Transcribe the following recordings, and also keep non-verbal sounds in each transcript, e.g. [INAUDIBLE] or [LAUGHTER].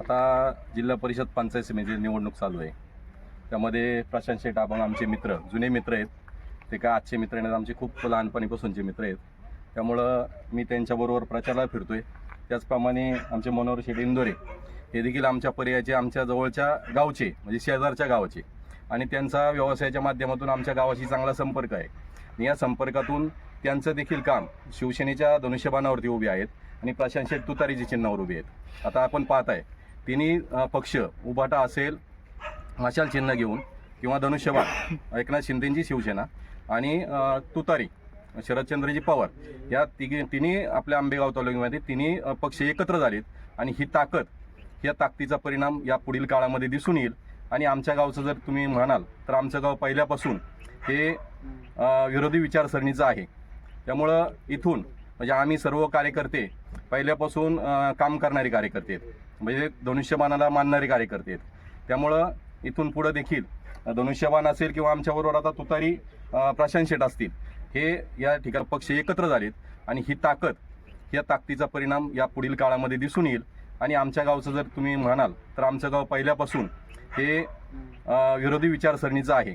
आता जिल्हा परिषद पंचायत समिती निवडणूक चालू आहे. त्यामध्ये प्रशांत शेठ आपण आमचे मित्र जुने मित्र आहेत. ते काय आजचे मित्र नाहीत आमचे खूप लहानपणीपासूनचे मित्र आहेत. त्यामुळं मी त्यांच्याबरोबर प्रचाराला फिरतो आहे त्याचप्रमाणे आमचे मनोहर शेठ इंदोरे हे देखील आमच्या पर्यायाचे आमच्या जवळच्या गावचे म्हणजे शेजारच्या गावाचे. आणि त्यांचा व्यवसायाच्या माध्यमातून आमच्या गावाशी चांगला संपर्क आहे. आणि या संपर्कातून त्यांचं देखील काम शिवसेनेच्या धनुष्यबाणावरती उभे आहेत. आणि प्रशांत शेठ तुतारीच्या चिन्हावर उभे आहेत. आता आपण पाहत आहे तिन्ही पक्ष उभाटा असेल मशाल चिन्ह घेऊन किंवा धनुष्यबाण एकनाथ शिंदेंची शिवसेना आणि तुतारी शरदचंद्रजी पवार या तिघी तिन्ही आपल्या आंबेगाव तालुक्यामध्ये तिन्ही पक्ष एकत्र झालेत आणि ही ताकद या ताकदीचा परिणाम या पुढील काळामध्ये दिसून येईल. आणि आमच्या गावचं जर तुम्ही म्हणाल तर आमचं गाव पहिल्यापासून हे विरोधी विचारसरणीचं आहे. त्यामुळं इथून म्हणजे आम्ही सर्व कार्यकर्ते पहिल्यापासून काम करणारे कार्यकर्ते आहेत. म्हणजे धनुष्यबाणाला मानणारे कार्यकर्ते आहेत. त्यामुळं इथून पुढं देखील धनुष्यबाण असेल किंवा आमच्याबरोबर आता तुतारी प्रशांत शेठ असतील हे या ठिकाणी पक्ष एकत्र झालेत आणि ही ताकद या ताकदीचा परिणाम या पुढील काळामध्ये दिसून येईल. आणि आमच्या गावचं जर तुम्ही म्हणाल तर आमचं गाव पहिल्यापासून हे विरोधी विचारसरणीचं आहे.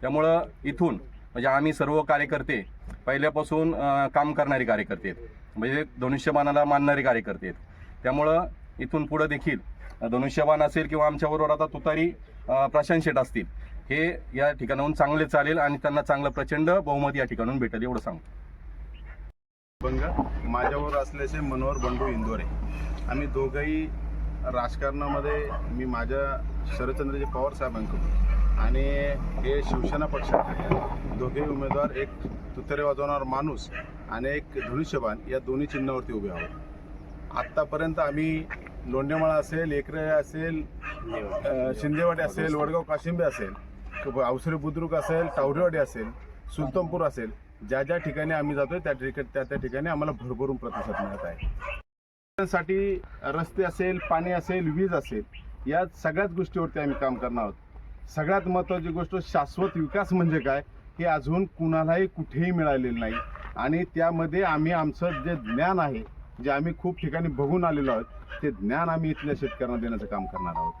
त्यामुळं इथून म्हणजे आम्ही सर्व कार्यकर्ते पहिल्यापासून काम करणारे कार्यकर्ते आहेत. म्हणजे धनुष्यबाणाला मानणारे कार्यकर्ते आहेत. त्यामुळं इथून पुढं देखील धनुष्यबाण असेल किंवा आमच्याबरोबर आता तुतारी प्रशांत शेठ असतील हे या ठिकाणाहून चांगले चालेल आणि त्यांना चांगलं प्रचंड बहुमत या ठिकाणून भेटेल एवढं सांगतो बंग माझ्यावर असल्याचे मनोहर बंडू इंदोरे आम्ही दोघंही राजकारणामध्ये मी माझ्या शरदचंद्रजी पवार साहेबांकडून आणि हे शिवसेना पक्षात दोघेही उमेदवार एक तुतरे वाजवणार माणूस आणि एक धनुष्यबाण या दोन्ही चिन्हावरती उभे आहोत. आत्तापर्यंत आम्ही लोंढेमाळा असेल एकरे असेल शिंदेवाडी असेल वडगाव काशिंबे असेल अवसरी बुद्रुक असेल टावरेवाडी असेल सुलतानपूर असेल ज्या ज्या ठिकाणी आम्ही जातोय त्या ठिकाणी त्या त्या ठिकाणी आम्हाला भरभरून प्रतिसाद मिळत आहे. साठी रस्ते असेल पाणी असेल वीज असेल या सगळ्याच गोष्टीवरती आम्ही काम करणार आहोत. सगळ्यात महत्त्वाची गोष्ट शाश्वत विकास म्हणजे काय हे अजून कुणालाही कुठेही मिळालेलं नाही. आणि त्यामध्ये आम्ही आमचं जे ज्ञान आहे जे आम्ही खूप ठिकाणी बघून आलेलो आहोत ते ज्ञान आम्ही इथल्या शेतकऱ्यांना देण्याचं काम करणार आहोत.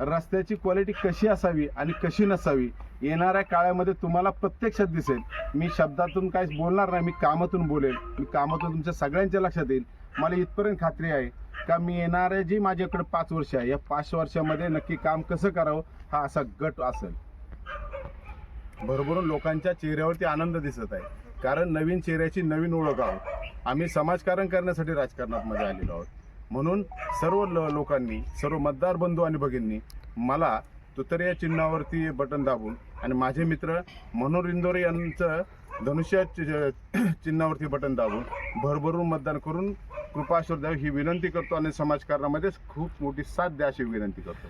रस्त्याची क्वालिटी कशी असावी आणि कशी नसावी येणाऱ्या काळामध्ये तुम्हाला प्रत्यक्षात दिसेल. मी शब्दातून काहीच बोलणार नाही मी कामातून बोलेल. मी कामातून तुमच्या सगळ्यांच्या लक्षात येईल. मला इथपर्यंत खात्री आहे का मी येणारे जी माझ्याकडे पाच वर्ष आहे या पाच वर्षामध्ये नक्की काम कसं करावं हा असा गट असेल. भरभरून लोकांच्या चेहऱ्यावरती आनंद दिसत आहे. कारण नवीन चेहऱ्याची नवीन ओळख आहोत आम्ही समाजकारण करण्यासाठी राजकारणात मध्ये आलेलो आहोत. म्हणून सर्व लोकांनी सर्व मतदार बंधू आणि भगिनी मला तुतरे या चिन्हावरती बटन दाबून आणि माझे मित्र मनोहर इंदोरे यांचं धनुष्या चि- [CLEARS THROAT] चिन्हावरती बटन दाबून भरभरून मतदान करून कृपाश्वर द्यावी ही विनंती करतो आणि समाजकारणामध्ये खूप मोठी साथ द्या अशी विनंती करतो.